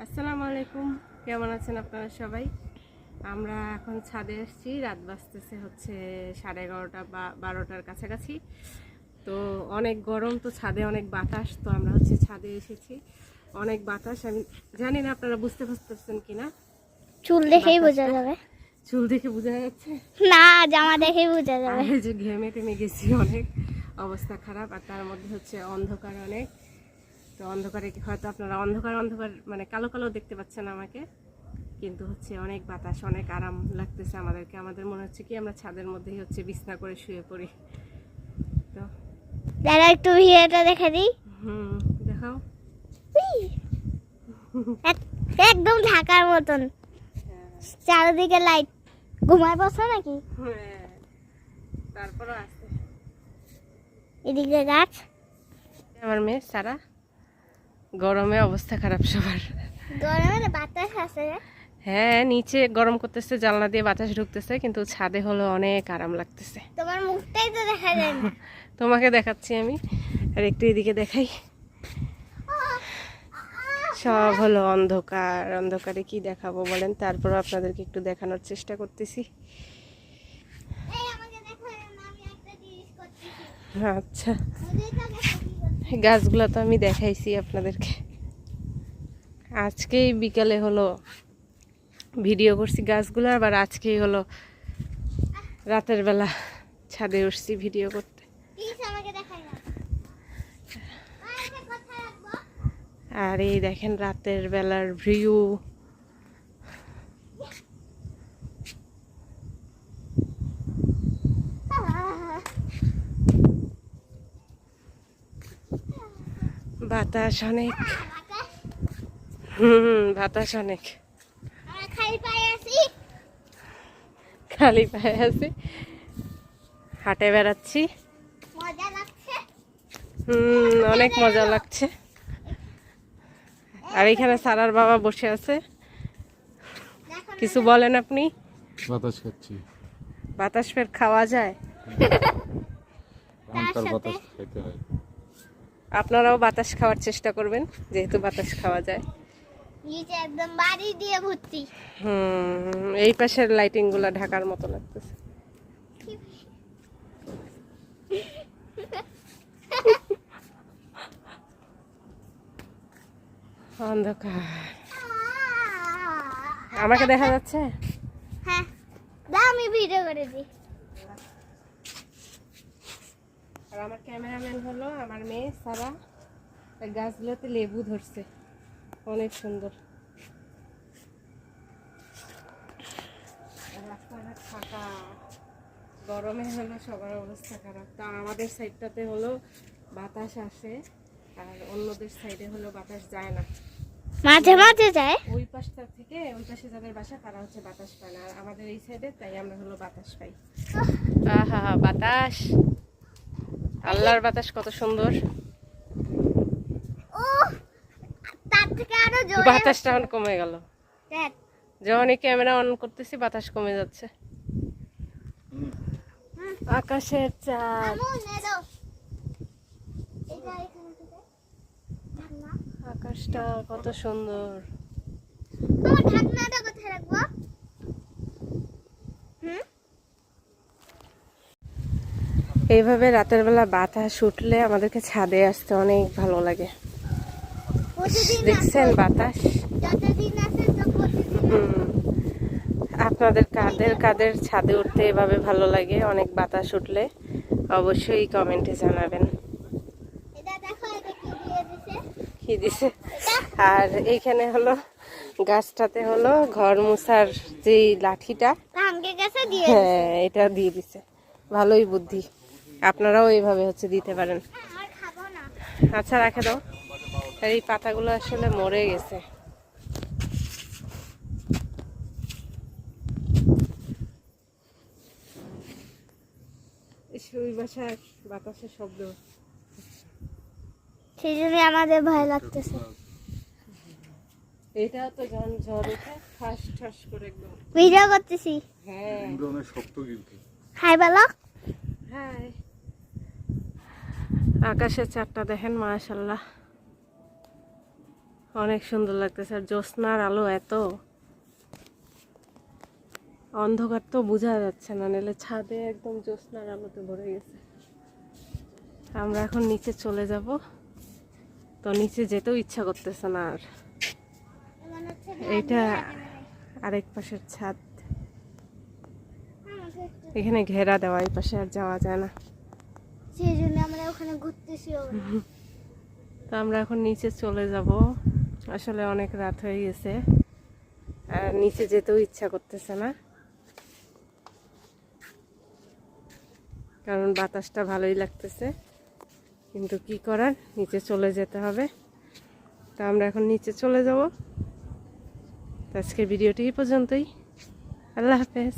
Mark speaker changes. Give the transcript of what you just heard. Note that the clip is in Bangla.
Speaker 1: আসসালামু আলাইকুম। কেমন আছেন আপনারা সবাই? আমরা এখন ছাদে এসেছি রাত বাজতেছে হচ্ছে সাড়ে এগারোটা বা বারোটার কাছাকাছি। তো অনেক গরম তো ছাদে অনেক বাতাস তো আমরা হচ্ছে ছাদে এসেছি। অনেক বাতাস আমি জানি না আপনারা বুঝতে পারতেছেন কিনা।
Speaker 2: চুল দেখেই বোঝা যাবে।
Speaker 1: চুল দেখে বোঝা যাচ্ছে?
Speaker 2: না জামা দেখেই বোঝা যাবে।
Speaker 1: যে ঘেমে টেমে গেছি অনেক। অবস্থা খারাপ আর তার মধ্যে হচ্ছে অন্ধকার অনেক। তো অন্ধকারে হয়তো আপনারা অন্ধকার অন্ধকার মানে কালো কালো দেখতে পাচ্ছেন আমাকে। কিন্তু হচ্ছে অনেক বাতাস অনেক আরাম লাগতেছে আমাদেরকে। আমাদের মনে হচ্ছে কি আমরা ছাদের মধ্যেই হচ্ছে বিছনা করে শুয়ে পড়ি। তো
Speaker 2: দাঁড়া একটু ভিডিওটা দেখা দিই।
Speaker 1: হুম দেখাও।
Speaker 2: এক- একদম ঢাকার মতন। চারিদিকে লাইট ঘুমায় বসো নাকি?
Speaker 1: হ্যাঁ তারপরও আছে
Speaker 2: এদিকে গাছ
Speaker 1: আমার মেয়ে সারা গরমে অবস্থা খারাপ সবার।
Speaker 2: গরমে বাতাস আছে
Speaker 1: হ্যাঁ নিচে গরম করতেছে জানলা দিয়ে বাতাস ঢুকতেছে কিন্তু ছাদে হলো অনেক আরাম লাগতেছে।
Speaker 2: তোমার মুখটাই তো দেখা যায় না।
Speaker 1: তোমাকে দেখাচ্ছি আমি আর একটু এদিকে দেখাই। সব হলো অন্ধকার অন্ধকারে কি দেখাবো বলেন? তারপর আপনাদেরকে একটু দেখানোর চেষ্টা করতেছি। আচ্ছা। গাছগুলো তো আমি দেখাইছি আপনাদেরকে। আজকেই বিকালে হলো ভিডিও করছি গাছগুলো আবার আজকেই হলো রাতের বেলা ছাদে উঠছি ভিডিও করতে।
Speaker 2: আর
Speaker 1: এই দেখেন রাতের বেলার ভিউ। বাতাস অনেক। হুম বাতাস অনেক।
Speaker 2: খালি পায়ে আছি।
Speaker 1: হাটে বেড়াচ্ছি।
Speaker 2: মজা
Speaker 1: হুম অনেক মজা লাগছে। আর এখানে সারার বাবা বসে আছে। কিছু বলেন আপনি?
Speaker 3: বাতাস খাচ্ছি।
Speaker 1: বাতাস ফের খাওয়া যায়?
Speaker 3: বাতাস খেতে হয়।
Speaker 1: আপনারাও বাতাস খাওয়ার চেষ্টা করবেন যেহেতু বাতাস খাওয়া যায়।
Speaker 2: নিচে একদম বাড়ি দিয়ে ভর্তি।
Speaker 1: হুম এই পাশের লাইটিংগুলা ঢাকার মতো লাগতেছে। অন্ধকার। আমাকে দেখা যাচ্ছে?
Speaker 2: হ্যাঁ আমি ভিডিও করে দিই।
Speaker 1: আর আমার ক্যামেরাম্যান হলো আমার মেয়ে সারা। গাছগুলোতে লেবু ধরছে। অনেক সুন্দর। রাস্তাঘাট ফাঁকা। গরমে হলো সবার অবস্থা খারাপ। তা আমাদের সাইডটাতে হলো বাতাস আসে আর অন্যদের সাইডে হলো বাতাস যায় না।
Speaker 2: মাঝে মাঝে যায়।
Speaker 1: ওই পাশটা থেকে ওই পাশে যাদের বাসা তারা হচ্ছে বাতাস পায় না। আর আমাদের এই সাইডে তাই আমরা হলো বাতাস পাই। আহা বাতাস। আল্লাহর বাতাস কত সুন্দর। বাতাসটা এখন কমে গেল। যখনই ক্যামেরা অন করতেছি বাতাস কমে যাচ্ছে। আকাশের চাঁদ। আকাশটা কত সুন্দর
Speaker 2: আমার ঢাকনাটা কোথায় রাখব হুম
Speaker 1: এইভাবে রাতের বেলা বাতাস উঠলে আমাদেরকে ছাদে আসতে অনেক ভালো লাগে। দেখছেন বাতাস? আপনাদের কাদের কাদের ছাদে উঠতে এভাবে ভালো লাগে অনেক বাতাস উঠলে অবশ্যই কমেন্টে জানাবেন।
Speaker 2: কি দিছে?
Speaker 1: আর এইখানে হলো গাছটাতে হলো ঘর মুছার যে লাঠিটা হ্যাঁ এটা দিয়ে দিছে। ভালোই বুদ্ধি। আপনারাও এইভাবে হচ্ছে দিতে পারেন।
Speaker 2: আর খাব না।
Speaker 1: আচ্ছা রাখে দাও। আর এই পাতাগুলো আসলে মরে গেছে। ইস, ওই বাসার বাতাসের শব্দ।
Speaker 2: সেই জন্য আমাদের ভয় লাগতেছে।
Speaker 1: এটা তো যখন ঝড় উঠে ঠাস ঠাস করে একদম।
Speaker 2: ভিডিও করতেছি।
Speaker 1: হ্যাঁ।
Speaker 3: পুরো অনেক শক্ত কিন্তু।
Speaker 2: হাই বলো
Speaker 1: হ্যাঁ আকাশের চারটা দেখেন মাশাল্লাহ অনেক সুন্দর লাগতেছে। আর জ্যোৎস্নার আলো এত। অন্ধকার তো বোঝা যাচ্ছে না, নাহলে ছাদে একদম জ্যোৎস্নার আলোতে ভরে গেছে। আমরা এখন নিচে চলে যাব। তো নিচে যেতেও ইচ্ছা করতেছে না আর। এইটা আরেক পাশের ছাদ। এখানে ঘেরা দেওয়া, এই পাশে আর যাওয়া যায় না।
Speaker 2: আমরা
Speaker 1: তো আমরা এখন নিচে চলে যাব। আসলে অনেক রাত হয়ে গেছে। আর নিচে যেতেও ইচ্ছা করতেছে না। কারণ বাতাসটা ভালোই লাগতেছে। কিন্তু কি করার? নিচে চলে যেতে হবে। তা আমরা এখন নিচে চলে যাব। আজকের ভিডিওটি এই পর্যন্তই। আল্লাহ হাফেজ।